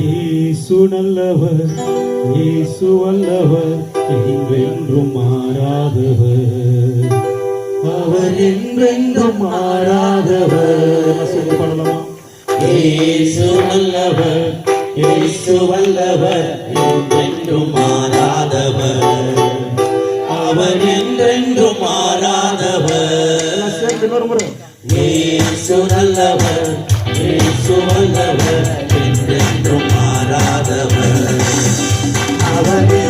இயேசு நல்லவர் இயேசு வல்லவர் என்றென்றும் மாறாதவர். அவர் என்றென்றும் மாறாதவர். சொல்லப்படலாமா இயேசு வல்லவர் இயேசு வல்லவர் என்றென்றும் மாறாதவர். அவர் என்றென்றும் மாறாதவர். இயேசு நல்லவர் சோழவர் என்றென்றும் மாறாதவர். அவரே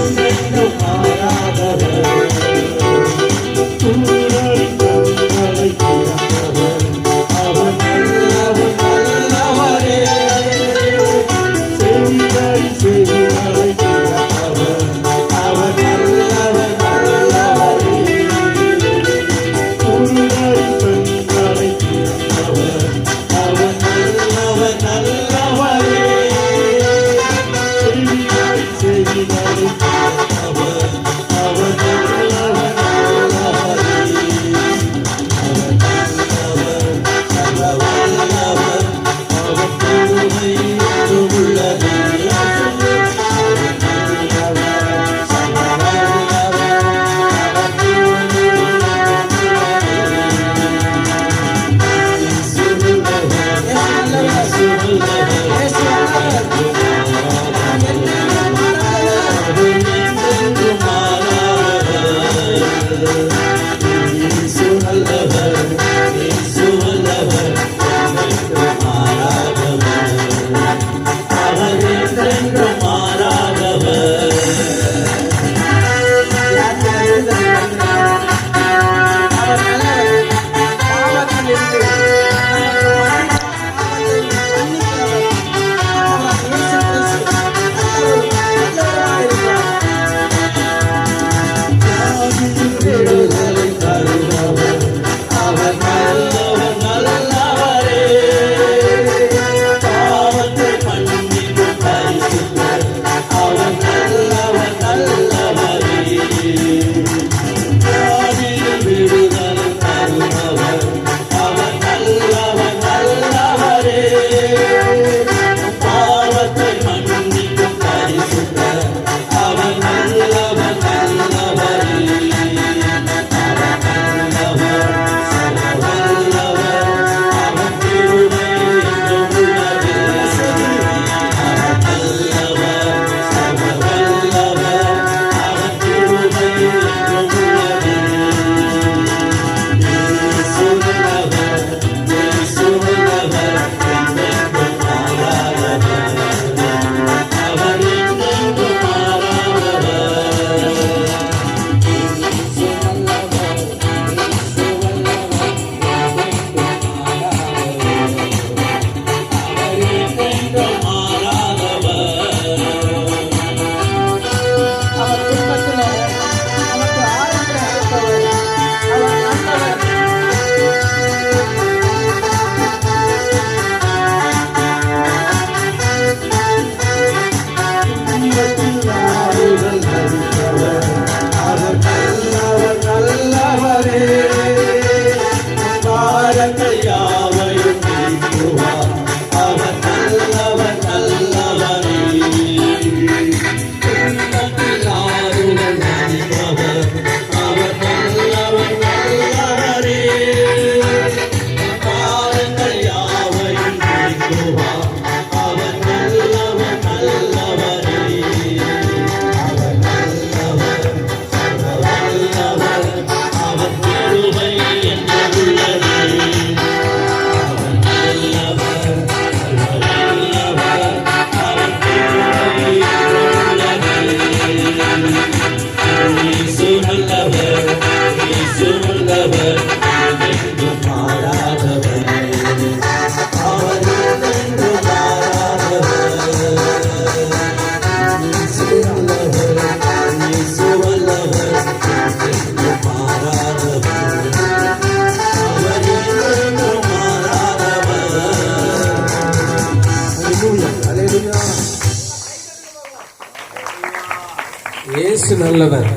இயேசு நல்லவர்.